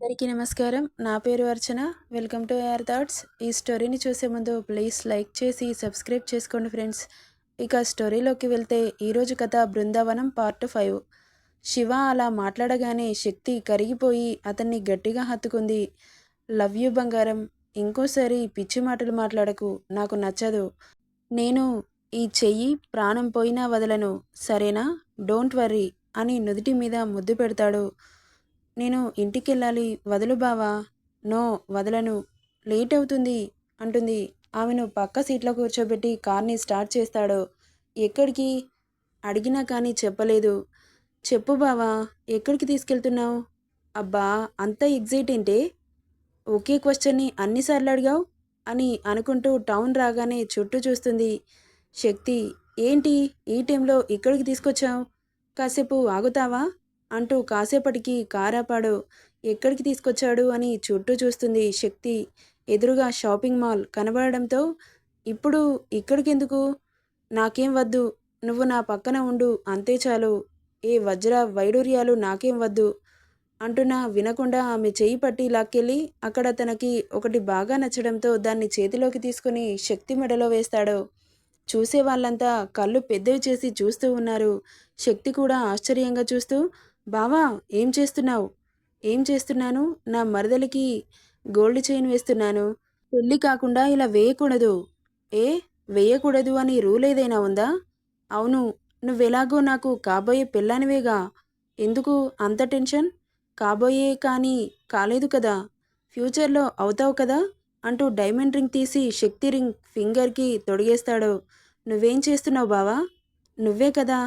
అందరికీ నమస్కారం. నా పేరు Archana. Welcome to AR thoughts. ఈ స్టోరీని చూసే ముందు ప్లీజ్ లైక్ చేసి సబ్స్క్రైబ్ చేసుకోండి ఫ్రెండ్స్. ఇక స్టోరీలోకి వెళ్తే ఈరోజు కథ బృందావనం పార్ట్ ఫైవ్. శివ అలా మాట్లాడగానే శక్తి కరిగిపోయి అతన్ని గట్టిగా హత్తుకుంది. లవ్ యూ బంగారం. ఇంకోసారి పిచ్చి మాటలు మాట్లాడకు. నాకు నచ్చదు. నేను ఈ చెయ్యి ప్రాణం పోయినా వదలను. సరేనా? డోంట్ వర్రీ అని నుదుటి మీద ముద్దు పెడతాడు. నేను ఇంటికెళ్ళాలి. వదులు బావా. నో వదలను. లేట్ అవుతుంది అంటుంది. ఆమెను పక్క సీట్లో కూర్చోబెట్టి కార్ని స్టార్ట్ చేస్తాడు. ఎక్కడికి? అడిగినా కానీ చెప్పలేదు. చెప్పు బావా ఎక్కడికి తీసుకెళ్తున్నావు? అబ్బా అంత ఎగ్జైట్ ఏంటే? ఒకే క్వశ్చన్ని అన్నిసార్లు అడిగావు? అని అనుకుంటూ టౌన్ రాగానే చుట్టూ చూస్తుంది. శక్తి ఏంటి? ఈ టైంలో ఇక్కడికి తీసుకొచ్చావు? కాసేపు ఆగుతావా? అంటూ కాసేపటికి కారాపాడు ఎక్కడికి తీసుకొచ్చాడు అని చుట్టూ చూస్తుంది శక్తి. ఎదురుగా షాపింగ్ మాల్ కనబడడంతో ఇప్పుడు ఇక్కడికెందుకు? నాకేం వద్దు. నువ్వు నా పక్కన ఉండు. అంతే చాలు. ఏ వజ్ర వైడూర్యాలు నాకేం వద్దు అంటున్నా వినకుండా ఆమె చేయి పట్టి లాక్కెళ్ళి అక్కడ తనకి ఒకటి బాగా నచ్చడంతో దాన్ని చేతిలోకి తీసుకుని శక్తి మెడలో వేస్తాడు. చూసే వాళ్ళంతా కళ్ళు పెద్దవి చేసి చూస్తూ ఉన్నారు. శక్తి కూడా ఆశ్చర్యంగా చూస్తూ బావా ఏం చేస్తున్నావు? ఏం చేస్తున్నాను? నా మరదలికి గోల్డ్ చైన్ వేస్తున్నాను. పెళ్ళి కాకుండా ఇలా వేయకూడదు. ఏ? వేయకూడదు అని రూల్ ఏదైనా ఉందా? అవును. నువ్వెలాగో నాకు కాబోయే పెళ్ళానివేగా. ఎందుకు అంత టెన్షన్? కాబోయే కానీ కాలేదు కదా. ఫ్యూచర్లో అవుతావు కదా అంటూ డైమండ్ రింగ్ తీసి శక్తి రింగ్ ఫింగర్కి తొడిగేస్తాడు. నువ్వేం చేస్తున్నావు బావా? నువ్వే కదా.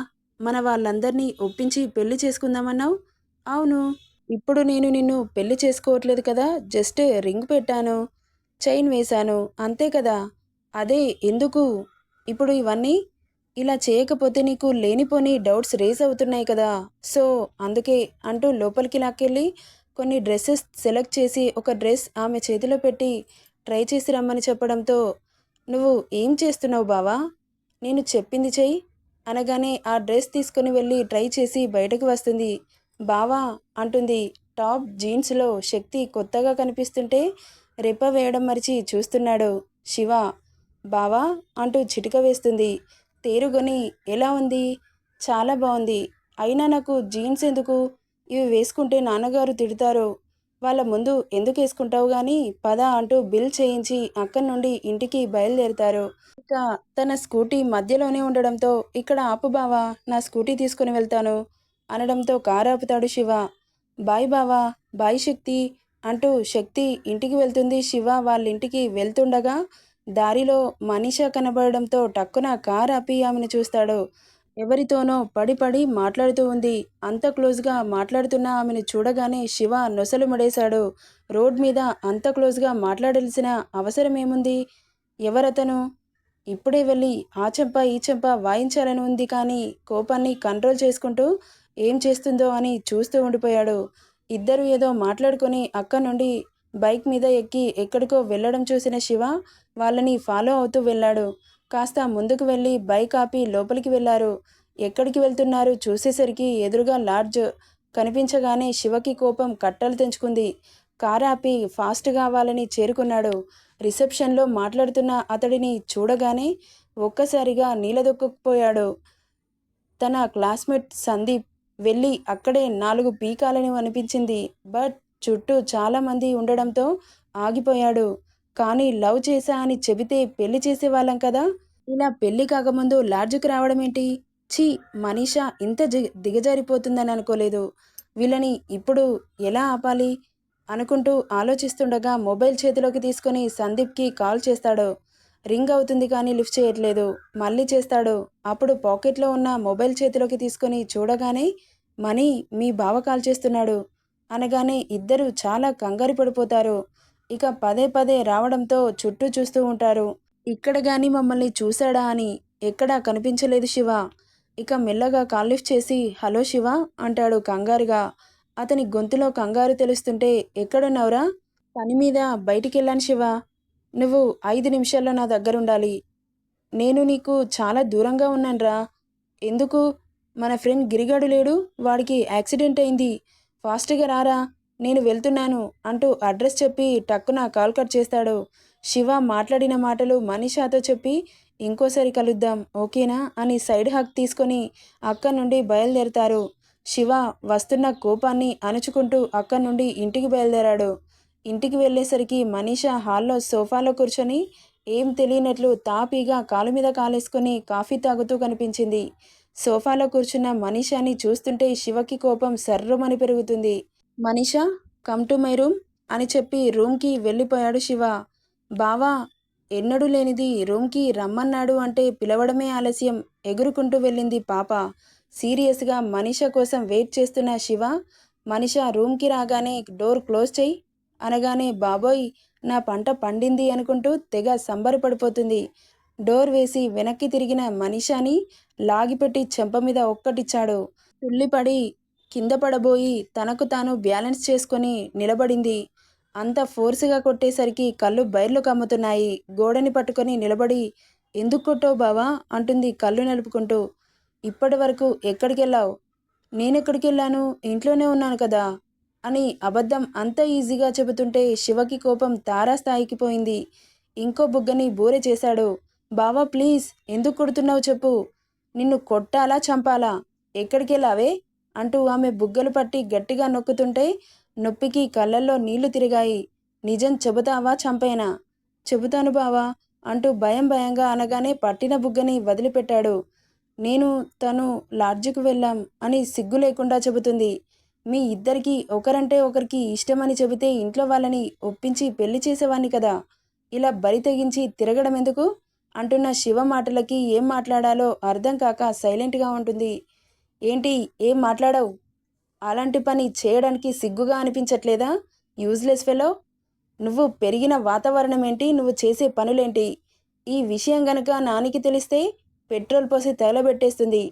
మన వాళ్ళందరినీ ఒప్పించి పెళ్ళి చేసుకుందామన్నావు? అవును. ఇప్పుడు నేను నిన్ను పెళ్ళి చేసుకోవట్లేదు కదా జస్ట్ రింగ్ పెట్టాను చైన్ వేశాను అంతే కదా? అదే ఎందుకు? ఇప్పుడు ఇవన్నీ? ఇలా చేయకపోతే నీకు లేనిపోని డౌట్స్ రేస్ అవుతున్నాయి కదా. సో అందుకే అంటూ లోపలికి లాక్కెళ్ళి కొన్ని డ్రెస్సెస్ సెలెక్ట్ చేసి ఒక డ్రెస్ ఆమె చేతిలో పెట్టి ట్రై చేసి రమ్మని చెప్పడంతో నువ్వు ఏం చేస్తున్నావు బావా? నేను చెప్పింది చెయ్యి. అనగానే ఆ డ్రెస్ తీసుకుని వెళ్ళి ట్రై చేసి బయటకు వస్తుంది. బావా అంటుంది టాప్ జీన్స్లో శక్తి కొత్తగా కనిపిస్తుంటే రెప్ప వేయడం మరిచి చూస్తున్నాడు శివ. బావా అంటూ చిటిక వేస్తుంది. తేరుగొని ఎలా ఉంది? చాలా బాగుంది. అయినా నాకు జీన్స్ ఎందుకు? ఇవి వేసుకుంటే నాన్నగారు తిడతారు. వాళ్ళ ముందు ఎందుకు వేసుకుంటావు కానీ పద అంటూ బిల్ చేయించి అక్కడి నుండి ఇంటికి బయలుదేరుతారు. ఇక తన స్కూటీ మధ్యలోనే ఉండడంతో ఇక్కడ ఆపు బావా నా స్కూటీ తీసుకుని వెళ్తాను అనడంతో కారు ఆపుతాడు శివ. బాయ్ బావా బాయ్ శక్తి అంటూ శక్తి ఇంటికి వెళ్తుంది. శివ వాళ్ళ ఇంటికి వెళ్తుండగా దారిలో మనీషా కనబడడంతో టక్కున కారు ఆపి ఆమెను చూస్తాడు. ఎవరితోనో పడి పడి మాట్లాడుతూ ఉంది. అంత క్లోజ్గా మాట్లాడుతున్న ఆమెను చూడగానే శివ నొసలు మడేశాడు. రోడ్ మీద అంత క్లోజ్గా మాట్లాడాల్సిన అవసరం ఏముంది ఎవరతను? ఇప్పుడే వెళ్ళి ఆ చెంప ఈ చెంప వాయించాలని ఉంది కానీ కోపాన్ని కంట్రోల్ చేసుకుంటూ ఏం చేస్తుందో అని చూస్తూ ఉండిపోయాడు. ఇద్దరు ఏదో మాట్లాడుకొని అక్కడి నుండి బైక్ మీద ఎక్కి ఎక్కడికో వెళ్ళడం చూసిన శివ వాళ్ళని ఫాలో అవుతూ వెళ్ళాడు. కాస్త ముందుకు వెళ్ళి బైక్ ఆపి లోపలికి వెళ్ళారు. ఎక్కడికి వెళ్తున్నారు? చూసేసరికి ఎదురుగా లాడ్జ్ కనిపించగానే శివకి కోపం కట్టలు తెంచుకుంది. కారు ఆపి ఫాస్ట్ కావాలని చేరుకున్నాడు. రిసెప్షన్లో మాట్లాడుతున్న అతడిని చూడగానే ఒక్కసారిగా నీలదొక్కుపోయాడు. తన క్లాస్మేట్ సందీప్ వెళ్ళి అక్కడే నాలుగు పీకాలని అనిపించింది. బట్ చుట్టూ చాలామంది ఉండడంతో ఆగిపోయాడు. కానీ లవ్ చేశా అని చెబితే పెళ్ళి చేసేవాళ్ళం కదా? ఇలా పెళ్ళి కాకముందు లాడ్జ్కి రావడం ఏంటి? ఛీ మనీషా ఇంత ది దిగజారిపోతుందని అనుకోలేదు. వీళ్ళని ఇప్పుడు ఎలా ఆపాలి? అనుకుంటూ ఆలోచిస్తుండగా మొబైల్ చేతిలోకి తీసుకొని సందీప్కి కాల్ చేస్తాడు. రింగ్ అవుతుంది కానీ లిఫ్ట్ చేయట్లేదు. మళ్ళీ చేస్తాడు. అప్పుడు పాకెట్లో ఉన్న మొబైల్ చేతిలోకి తీసుకొని చూడగానే మనీ మీ బావ కాల్ చేస్తున్నాడు. అనగానే ఇద్దరు చాలా కంగారు పడిపోతారు. ఇక పదే పదే రావడంతో చుట్టూ చూస్తూ ఉంటారు. ఇక్కడ కానీ మమ్మల్ని చూశాడా అని ఎక్కడా కనిపించలేదు శివ. ఇక మెల్లగా కాల్లిఫ్ట్ చేసి హలో శివ అంటాడు కంగారుగా. అతని గొంతులో కంగారు తెలుస్తుంటే ఎక్కడున్నావురా? పని మీద బయటికెళ్ళాను శివ. నువ్వు ఐదు నిమిషాల్లో నా దగ్గర ఉండాలి నేను నీకు చాలా దూరంగా ఉన్నానురా. ఎందుకు? మన ఫ్రెండ్ గిరిగాడు లేడు. వాడికి యాక్సిడెంట్ అయింది. ఫాస్ట్గా రారా. నేను వెళ్తున్నాను అంటూ అడ్రస్ చెప్పి టక్కున కాల్ కట్ చేస్తాడు. శివ మాట్లాడిన మాటలు మనీషాతో చెప్పి ఇంకోసారి కలుద్దాం ఓకేనా? అని సైడ్ హక్ తీసుకొని అక్కడి నుండి బయలుదేరుతారు. శివ వస్తున్న కోపాన్ని అణుచుకుంటూ అక్కడి నుండి ఇంటికి బయలుదేరాడు. ఇంటికి వెళ్ళేసరికి మనీషా హాల్లో సోఫాలో కూర్చొని ఏం తెలియనట్లు తాపీగా కాలు మీద కాలేసుకొని కాఫీ తాగుతూ కనిపించింది. సోఫాలో కూర్చున్న మనీషాని చూస్తుంటే శివకి కోపం సర్రుమని పెరుగుతుంది. Manisha come to my room అని చెప్పి రూమ్కి వెళ్ళిపోయాడు శివ. బావా ఎన్నడూ లేనిది రూమ్కి రమ్మన్నాడు అంటే పిలవడమే ఆలస్యం ఎగురుకుంటూ వెళ్ళింది పాప. సీరియస్గా మనిష కోసం వెయిట్ చేస్తున్న శివ మనిష రూమ్కి రాగానే డోర్ క్లోజ్ చేయి అనగానే బాబోయ్ నా పంట పండింది అనుకుంటూ తెగ సంబరపడిపోతుంది. డోర్ వేసి వెనక్కి తిరిగిన మనిషాని లాగిపెట్టి చెంప మీద ఒక్కటిచ్చాడు. తుల్లిపడి కింద పడబోయి తనకు తాను బ్యాలెన్స్ చేసుకొని నిలబడింది. అంత ఫోర్స్గా కొట్టేసరికి కళ్ళు బైర్లు కమ్ముతున్నాయి. గోడని పట్టుకొని నిలబడి ఎందుకు కొట్టావు బావా? అంటుంది కళ్ళు నలుపుకుంటూ. ఇప్పటి వరకు ఎక్కడికెళ్ళావు? నేనెక్కడికి వెళ్ళాను ఇంట్లోనే ఉన్నాను కదా? అని అబద్ధం అంత ఈజీగా చెబుతుంటే శివకి కోపం తారాస్థాయికి పోయింది. ఇంకో బుగ్గని బూరె చేశాడు. బావా ప్లీజ్ ఎందుకు కొడుతున్నావు చెప్పు. నిన్ను కొట్టాలా చంపాలా? ఎక్కడికి వెళ్ళావే అంటూ ఆమె బుగ్గలు పట్టి గట్టిగా నొక్కుతుంటే నొప్పికి కళ్ళల్లో నీళ్ళు తిరిగాయి. నిజం చెబుతావా చంపేనా? చెబుతాను బావా అంటూ భయం భయంగా అనగానే పట్టిన బుగ్గని వదిలిపెట్టాడు. నేను తను లాడ్జ్కు వెళ్ళాం అని సిగ్గు లేకుండా చెబుతుంది. మీ ఇద్దరికీ ఒకరంటే ఒకరికి ఇష్టమని చెబితే ఇంట్లో వాళ్ళని ఒప్పించి పెళ్ళి చేసేవాణ్ణి కదా. ఇలా బరి తెగించి తిరగడం ఎందుకు అంటున్న శివ మాటలకి ఏం మాట్లాడాలో అర్థం కాక సైలెంట్గా ఉంటుంది. ఏంటి? ఏం మాట్లాడవు? అలాంటి పని చేయడానికి సిగ్గుగా అనిపించట్లేదా? Useless fellow. నువ్వు పెరిగిన వాతావరణం ఏంటి నువ్వు చేసే పనులేంటి? ఈ విషయం గనక నానికి తెలిస్తే పెట్రోల్ పోసి తగలబెట్టేస్తుంది.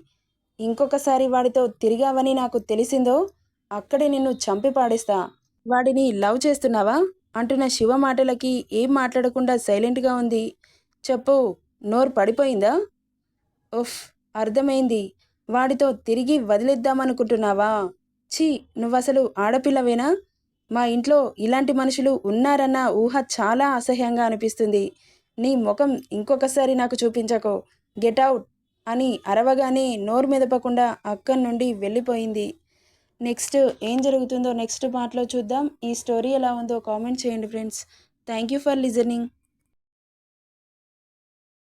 ఇంకొకసారి వాడితో తిరిగావని నాకు తెలిసిందో అక్కడే నిన్ను చంపి పాడేస్తా. వాడిని లవ్ చేస్తున్నావా? అంటున్న శివ మాటలకి ఏం మాట్లాడకుండా సైలెంట్గా ఉంది. చెప్పు నోరు పడిపోయిందా? ఉఫ్ అర్థమైంది. వాడితో తిరిగి వదిలేద్దామనుకుంటున్నావా? ఛీ నువ్వసలు ఆడపిల్లవేనా? మా ఇంట్లో ఇలాంటి మనుషులు ఉన్నారన్న ఊహ చాలా అసహ్యంగా అనిపిస్తుంది. నీ ముఖం ఇంకొకసారి నాకు చూపించకో. Get out! అని అరవగానే నోరు మెదపకుండా అక్కడి నుండి వెళ్ళిపోయింది. నెక్స్ట్ ఏం జరుగుతుందో నెక్స్ట్ పార్ట్లో చూద్దాం. ఈ స్టోరీ ఎలా ఉందో కామెంట్ చేయండి friends. Thank you for listening.